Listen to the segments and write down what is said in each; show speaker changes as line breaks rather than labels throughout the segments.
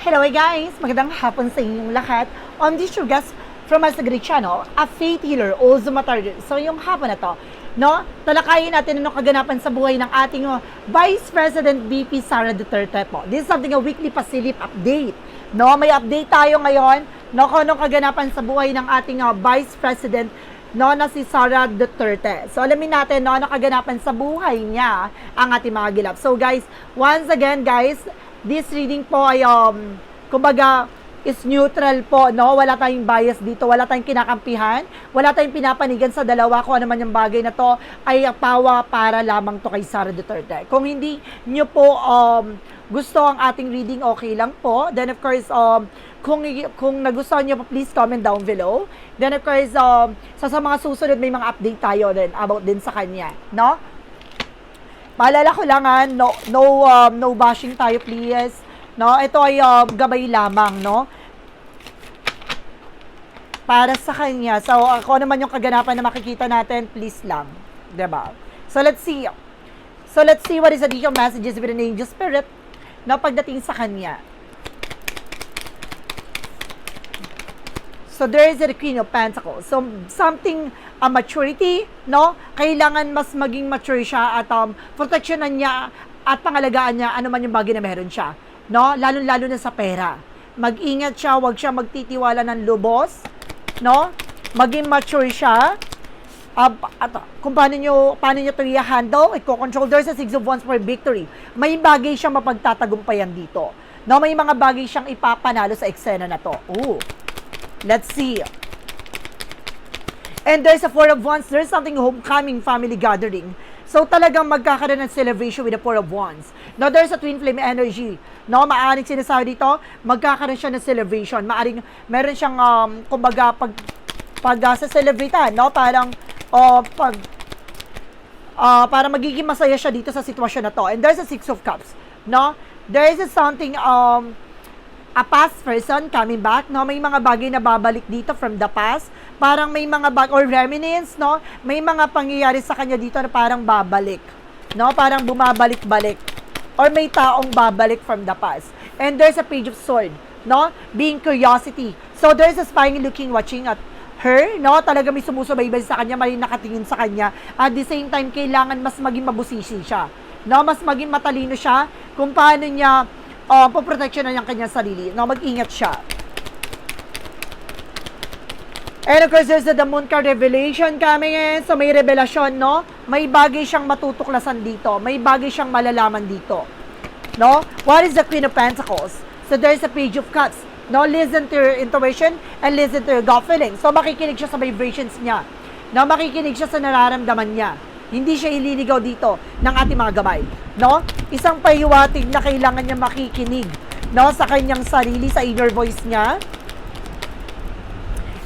Hello guys! Magandang hapon sa inyong lahat. On this your guest from our Sagri channel, a faith healer, also matter. So yung hapon na to, no? Talakayin natin ano kaganapan sa buhay ng ating oh, Vice President VP Sara Duterte po. This is something a weekly pasilip update. No, may update tayo ngayon, no, kung anong kaganapan sa buhay ng ating oh, Vice President no, na si Sara Duterte. So, alamin natin, no, ano kaganapan sa buhay niya ang ating mga gilap. So, guys, once again, guys, this reading po ay, um, kumbaga, is neutral po, no? Wala tayong bias dito, wala tayong kinakampihan, wala tayong pinapanigan sa dalawa kung ano man yung bagay na to ay pawa para lamang to kay Sara Duterte. Kung hindi nyo po um, gusto ang ating reading, okay lang po. Then of course, um, kung kung nagustuhan niyo po, please comment down below. Then of course, um, sa, sa mga susunod may mga update tayo din about din sa kanya, no? Paalala ko lang ha, no, no, um, no bashing tayo please. No, ito ay um, gabay lamang, no? Para sa kanya. So, ako naman yung kaganapan na makikita natin, please lang. ba? So, let's see. So, let's see what is the detailed messages with an angel spirit na pagdating sa kanya. So, there is a Queen of Pentacles. So, something, a maturity, no? Kailangan mas maging mature siya at um, proteksyonan niya at pangalagaan niya ano man yung bagay na meron siya. No? Lalo-lalo na sa pera. Mag-ingat siya, wag siya magtitiwala ng lubos, no? Maging mature siya. Uh, at kung paano nyo, paano nyo ito i-handle, i-control, there's a six of wands for victory. May bagay siyang mapagtatagumpayan dito. No, may mga bagay siyang ipapanalo sa eksena na to. Ooh. Let's see. And there's a four of wands. There's something homecoming family gathering. So talagang magkakaroon ng celebration with the four of wands. Now there's a twin flame energy. No, maaaring sinasabi dito, magkakaroon siya ng celebration. Maaring meron siyang um, kumbaga pag pag uh, sa celebrate no? Parang uh, pag uh, para magiging masaya siya dito sa sitwasyon na to. And there's a six of cups, no? There is a something um a past person coming back, no? May mga bagay na babalik dito from the past. Parang may mga bag or reminiscence, no? May mga pangyayari sa kanya dito na parang babalik. No? Parang bumabalik-balik. Or may taong babalik from the past. And there's a page of sword, no? Being curiosity. So there's a spying, looking, watching at her, no? Talaga may sumusubaybay sa kanya, may nakatingin sa kanya. At the same time, kailangan mas maging mabusisi siya. No? Mas maging matalino siya kung paano niya uh, poproteksyon na yung kanyang sarili. No, mag-ingat siya. And of course, there's the card revelation coming in. So, may revelasyon, no? May bagay siyang matutuklasan dito. May bagay siyang malalaman dito. No? What is the Queen of Pentacles? So, there's a Page of Cups. No? Listen to your intuition and listen to your gut feeling. So, makikinig siya sa vibrations niya. No? Makikinig siya sa nararamdaman niya. Hindi siya ililigaw dito ng ating mga gabay. No? Isang pahiwatig na kailangan niya makikinig no? sa kanyang sarili, sa inner voice niya.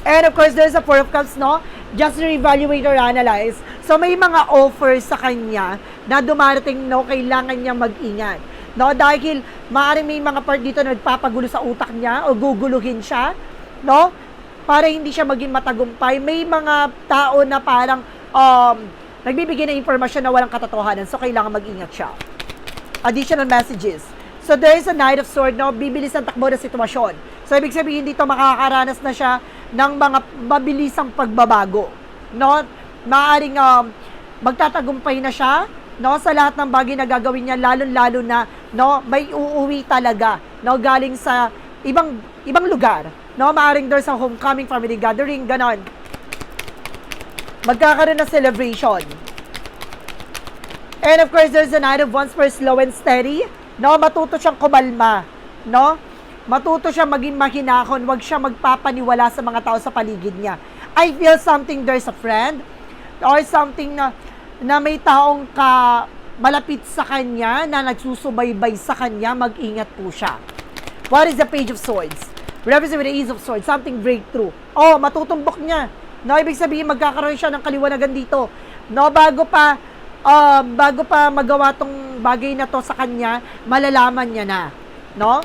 And of course, there's a Four of Cups, no? Just reevaluate or analyze. So, may mga offers sa kanya na dumarating, no? Kailangan niya mag-ingat. No? Dahil maaaring may mga part dito na nagpapagulo sa utak niya o guguluhin siya, no? Para hindi siya maging matagumpay. May mga tao na parang um, nagbibigay ng informasyon na walang katotohanan. So, kailangan mag-ingat siya. Additional messages. So, there is a Knight of Sword, no? Bibilis ang takbo ng sitwasyon. So, ibig sabihin dito, makakaranas na siya ng mga mabilisang pagbabago. No? Maaring um, magtatagumpay na siya no? Sa lahat ng bagay na gagawin niya lalo-lalo na no? May uuwi talaga no? Galing sa ibang ibang lugar no? Maaring there's a homecoming family gathering ganon. Magkakaroon ng celebration. And of course there's a night of once for slow and steady no? Matuto siyang kumalma no matuto siya maging mahinahon wag siya magpapaniwala sa mga tao sa paligid niya I feel something there's a friend or something na na may taong ka malapit sa kanya na nagsusubaybay sa kanya, mag-ingat po siya. What is the Page of Swords? Represent with the Ace of Swords, something breakthrough. Oh, matutumbok niya. No, ibig sabihin magkakaroon siya ng kaliwanagan dito. No, bago pa uh, bago pa magawa tong bagay na to sa kanya, malalaman niya na. No?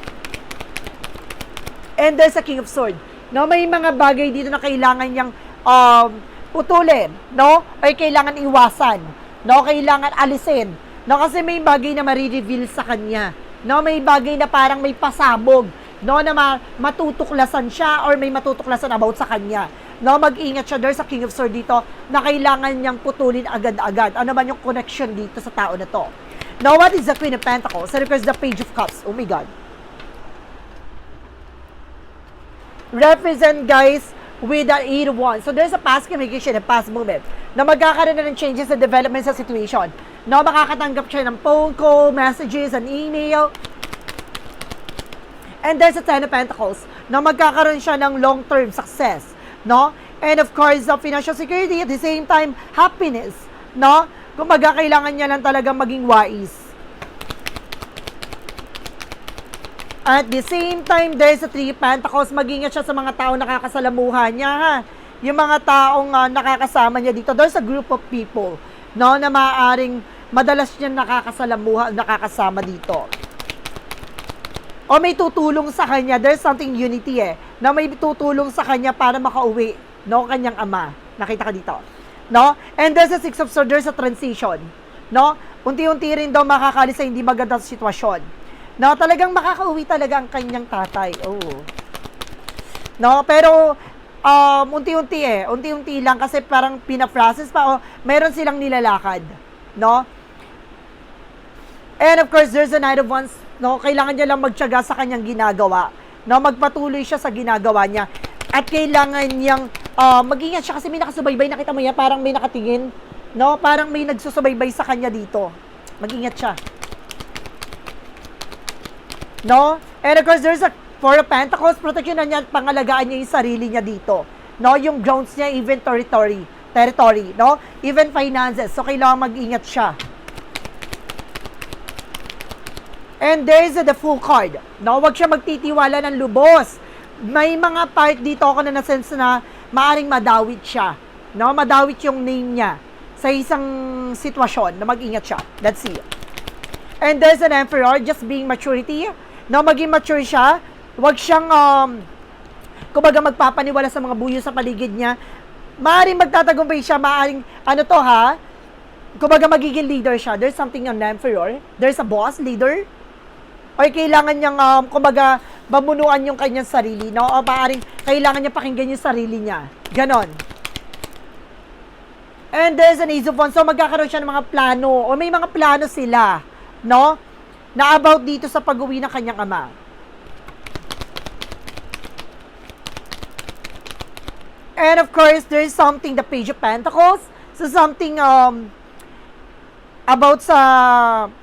And there's a King of Swords. No, may mga bagay dito na kailangan niyang um, putulin, no? O kailangan iwasan, no? Kailangan alisin. No, kasi may bagay na ma-reveal sa kanya. No, may bagay na parang may pasabog no, na ma- matutuklasan siya or may matutuklasan about sa kanya. No, mag-ingat siya there sa King of Swords dito na kailangan niyang putulin agad-agad. Ano man yung connection dito sa tao na to. Now, what is the Queen of Pentacles? And of the Page of Cups. Oh my God. Represent, guys, with the Eight of Wands. So, there's a past communication, a past moment na magkakaroon na ng changes and development sa situation. No, makakatanggap siya ng phone call, messages, an email, And there's a Ten of Pentacles na magkakaroon siya ng long-term success, no? And of course, the financial security, at the same time, happiness, no? Kumbaga, kailangan niya lang talagang maging wise. At the same time, there's a Three Pentacles, mag-ingat siya sa mga tao nakakasalamuhan niya, ha? Yung mga taong uh, nakakasama niya dito, there's a group of people, no? Na maaaring madalas niya nakakasalamuha, nakakasama dito o may tutulong sa kanya, there's something unity eh, na may tutulong sa kanya para makauwi, no, kanyang ama. Nakita ka dito. No? And there's a six of swords, there's a transition. No? Unti-unti rin daw makakalis sa hindi magandang sitwasyon. No? Talagang makakauwi talaga ang kanyang tatay. Oh. No? Pero, um, unti-unti eh. Unti-unti lang kasi parang pina-process pa o meron silang nilalakad. No? And of course, there's a Knight of Wands no, kailangan niya lang magtiyaga sa kanyang ginagawa. No, magpatuloy siya sa ginagawa niya. At kailangan niyang uh, mag-ingat siya kasi may nakasubaybay, nakita mo yan, parang may nakatingin. No, parang may nagsusubaybay sa kanya dito. Mag-ingat siya. No? And of course, there's a Four of Pentacles, protection na niya pangalagaan niya yung sarili niya dito. No, yung grounds niya, even territory, territory, no? Even finances. So, kailangan mag-ingat siya. And there is the full card. No, wag siya magtitiwala ng lubos. May mga part dito ako na nasense na maaring madawit siya. No, madawit yung name niya sa isang sitwasyon na mag-ingat siya. Let's see. And there's an emperor just being maturity. No, maging mature siya. Wag siyang um, kumbaga magpapaniwala sa mga buyo sa paligid niya. Maaring magtatagumpay siya, maaring ano to ha? Kumbaga magiging leader siya. There's something on emperor. There's a boss, leader or kailangan niyang, um, kumbaga, bamunuan yung kanyang sarili, no? O maaaring kailangan niya pakinggan yung sarili niya. Ganon. And there's an Ace of Wands. So, magkakaroon siya ng mga plano. O may mga plano sila, no? Na about dito sa pag-uwi ng kanyang ama. And of course, there's something, the Page of Pentacles. So, something, um, about sa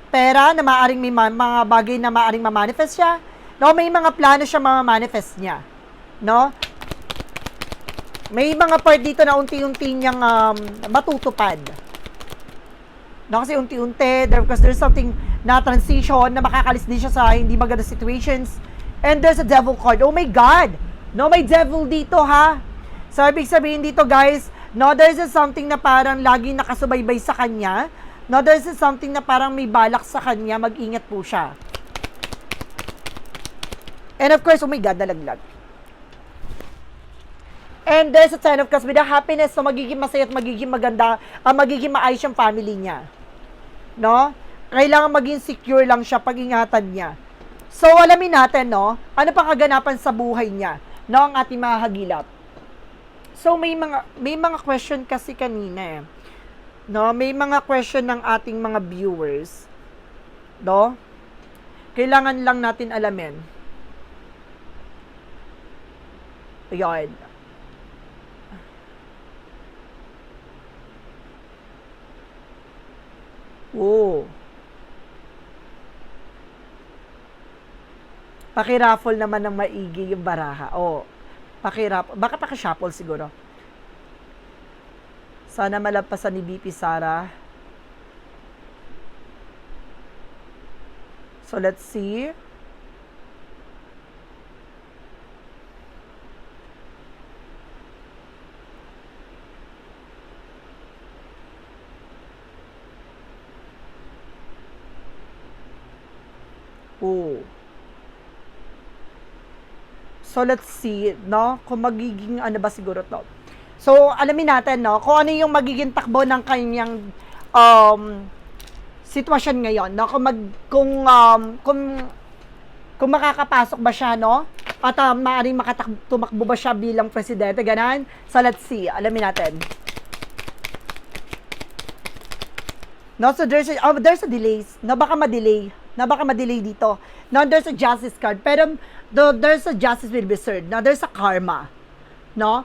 pera na maaring may ma- mga bagay na maaring ma-manifest siya. No, may mga plano siya ma-manifest niya. No? May mga part dito na unti-unti niyang um, matutupad. No, kasi unti-unti, there, because there's something na transition na makakalis din siya sa hindi maganda situations. And there's a devil card. Oh my God! No, may devil dito ha. So, ibig sabihin dito guys, no, there's a something na parang lagi nakasubaybay sa kanya No, this is something na parang may balak sa kanya, mag-ingat po siya. And of course, oh my God, nalaglag. And there's a sign of Cups with a happiness so magiging masaya at magiging maganda, uh, magiging maayos yung family niya. No? Kailangan maging secure lang siya, pag-ingatan niya. So, alamin natin, no? Ano pa kaganapan sa buhay niya, no? Ang ating mga hagilap. So, may mga, may mga question kasi kanina eh no, may mga question ng ating mga viewers, no? Kailangan lang natin alamin. Ayun. Oh. Pakiraffle naman ng maigi yung baraha. Oh. Pakiraffle. Baka pakishuffle siguro. Sana malagpasan ni BP Sara. So let's see. Oh. So let's see, no? Kung magiging ano ba siguro to. So, alamin natin, no, kung ano yung magiging takbo ng kanyang um, sitwasyon ngayon, no? Kung mag kung um, kung kung makakapasok ba siya, no? At uh, maaaring makatak- tumakbo ba siya bilang presidente, ganan? So, let's see. Alamin natin. No, so there's a, oh, there's a delay. Na baka ma-delay. Na baka ma-delay dito. No, there's a justice card. Pero the, there's a justice will be served. Now, there's a karma. No?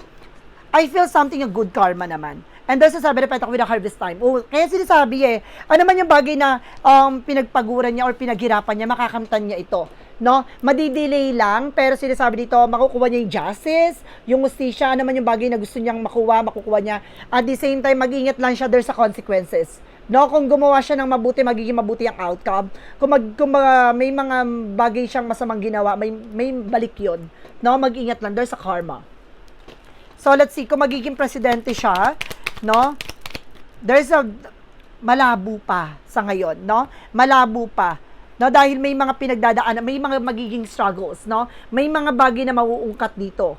I feel something a good karma naman. And there's a sabi repeta with a harvest time. Oh, kaya sinasabi eh, ano man yung bagay na um, pinagpaguran niya or pinaghirapan niya, makakamtan niya ito. No? Madidelay lang, pero sinasabi dito, makukuha niya yung justice, yung justisya, ano man yung bagay na gusto niyang makuha, makukuha niya. At the same time, mag-ingat lang siya, there's a consequences. No, kung gumawa siya ng mabuti, magiging mabuti ang outcome. Kung, mag, kung mga- may mga bagay siyang masamang ginawa, may, may balik yun. No, mag-ingat lang, there's a karma. So, let's see, kung magiging presidente siya, no, there's a, malabo pa sa ngayon, no? Malabo pa. No, dahil may mga pinagdadaanan, may mga magiging struggles, no? May mga bagay na mauungkat dito.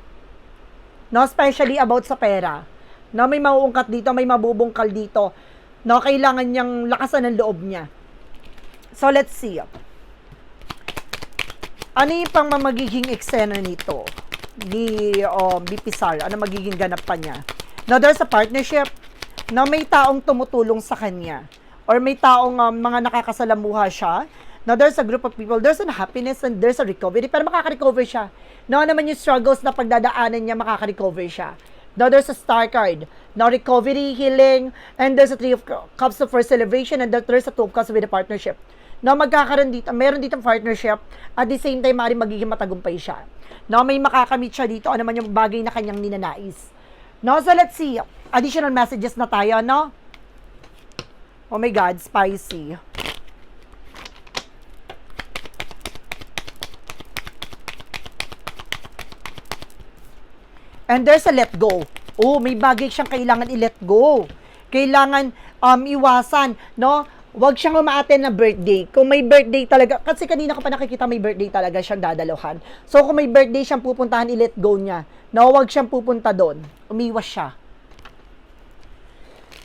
No, especially about sa pera. No, may mauungkat dito, may mabubungkal dito. No, kailangan niyang lakasan ng loob niya. So, let's see. Ano yung pang magiging eksena nito? Ni um, BP Sara? Ano magiging ganap pa niya? Now, there's a partnership na may taong tumutulong sa kanya. Or may taong um, mga nakakasalamuha siya. Now, there's a group of people, there's a happiness and there's a recovery. Pero makaka-recover siya. No, naman yung struggles na pagdadaanan niya, makaka-recover siya. Now, there's a star card. Now, recovery, healing, and there's a three of cups for celebration, and there's a two of cups with a partnership. Now, magkakaroon dito, meron dito partnership, at the same time, maaaring magiging matagumpay siya. Now, may makakamit siya dito, ano man yung bagay na kanyang ninanais. No, so let's see. Additional messages na tayo, no? Oh my God, spicy. And there's a let go. Oh, may bagay siyang kailangan i-let go. Kailangan um, iwasan, no? Huwag siyang umaaten na birthday. Kung may birthday talaga, kasi kanina ko pa nakikita may birthday talaga siyang dadaluhan. So, kung may birthday siyang pupuntahan, i-let go niya. No, huwag siyang pupunta doon. Umiwas siya.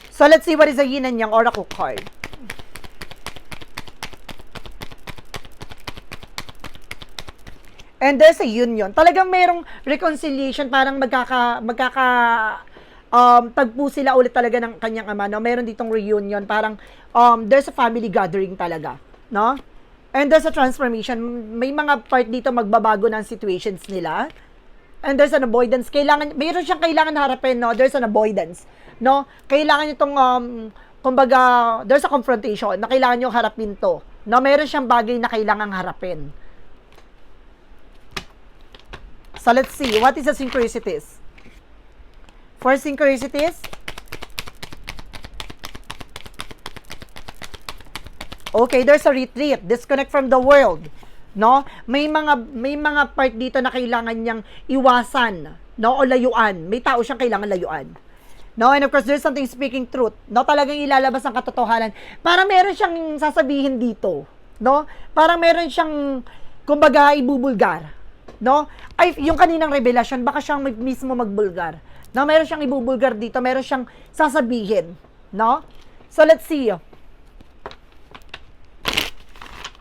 So, let's see what is the yin and yang oracle card. And there's a union. Talagang merong reconciliation, parang magkaka, magkaka, um, tagpo sila ulit talaga ng kanyang ama, no? Meron ditong reunion, parang, um, there's a family gathering talaga, no? And there's a transformation. May mga part dito magbabago ng situations nila. And there's an avoidance. Kailangan, mayroon siyang kailangan harapin, no? There's an avoidance, no? Kailangan itong, um, kumbaga, there's a confrontation na kailangan nyo harapin to. No? Meron siyang bagay na kailangan harapin. So let's see, what is the synchronicities? For synchronicities, okay, there's a retreat, disconnect from the world. No? May mga may mga part dito na kailangan niyang iwasan, no? O layuan. May tao siyang kailangan layuan. No, and of course, there's something speaking truth. No, talagang ilalabas ang katotohanan. Para meron siyang sasabihin dito. No? Parang meron siyang, kumbaga, ibubulgar. No? Ay, yung kaninang revelasyon, baka siyang mag- mismo magbulgar. No, meron siyang ibubulgar dito, meron siyang sasabihin. No? So, let's see.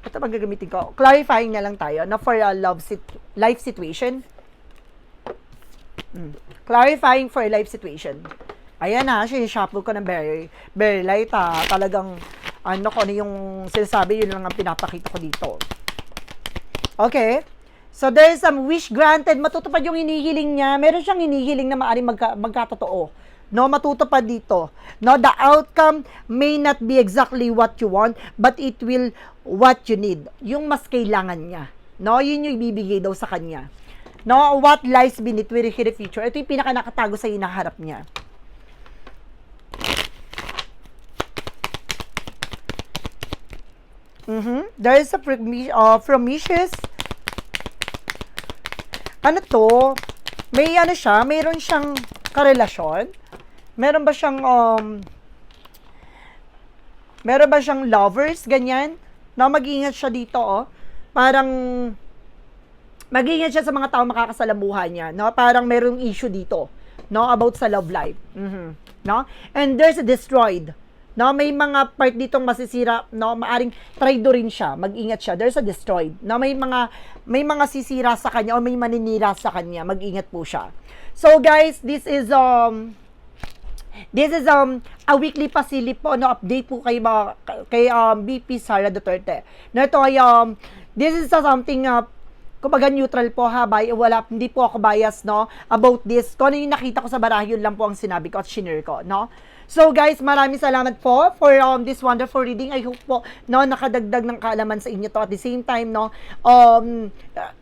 Ito bang gagamitin ko? Clarifying na lang tayo na for a love sit- life situation. Mm. Clarifying for a life situation. Ayan na, siya-shuffle ko ng very, very light ha. Talagang, ano ko, ano yung sinasabi, yun lang ang pinapakita ko dito. Okay? So, there is some wish granted. Matutupad yung hinihiling niya. Meron siyang hinihiling na maaaring magka, magkatotoo. No, matutupad dito. No, the outcome may not be exactly what you want, but it will what you need. Yung mas kailangan niya. No, yun yung ibibigay daw sa kanya. No, what lies beneath with the future. Ito yung pinaka nakatago sa hinaharap niya. Mm-hmm. There is a promi- uh, promiscuous ano to, may ano siya, mayroon siyang karelasyon? Meron ba siyang, um, meron ba siyang lovers, ganyan? Na mag-ingat siya dito, oh. Parang, mag-ingat siya sa mga tao makakasalamuhan niya, no? Parang merong issue dito, no? About sa love life. Mhm. No? And there's a destroyed, No, may mga part ditong masisira, no, maaring traido rin siya. Mag-ingat siya. There's a destroyed. No, may mga may mga sisira sa kanya o may maninira sa kanya. Mag-ingat po siya. So guys, this is um This is um a weekly pasilip po no update po kay mga kay um BP Sara Duterte. No ito ay um this is uh, something uh, kumbaga neutral po ha, bay, wala, hindi po ako bias, no, about this. Kung ano yung nakita ko sa baraha, yun lang po ang sinabi ko at shinare ko, no. So guys, maraming salamat po for um, this wonderful reading. I hope po no nakadagdag ng kaalaman sa inyo to at the same time no um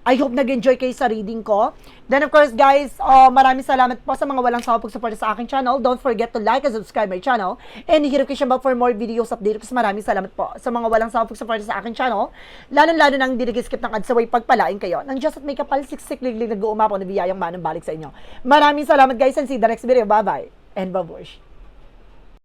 I hope nag-enjoy kayo sa reading ko. Then of course guys, uh, maraming salamat po sa mga walang sawang pagsuporta sa aking channel. Don't forget to like and subscribe my channel and hit notification bell for more videos update kasi maraming salamat po sa mga walang sawang pagsuporta sa aking channel. Lalo-lalo nang hindi skip ng ads away pagpalain kayo. Nang just at may kapal siksik liglig nag-uumapaw na biyayang manang balik sa inyo. Maraming salamat guys and see the next video. Bye-bye and babush.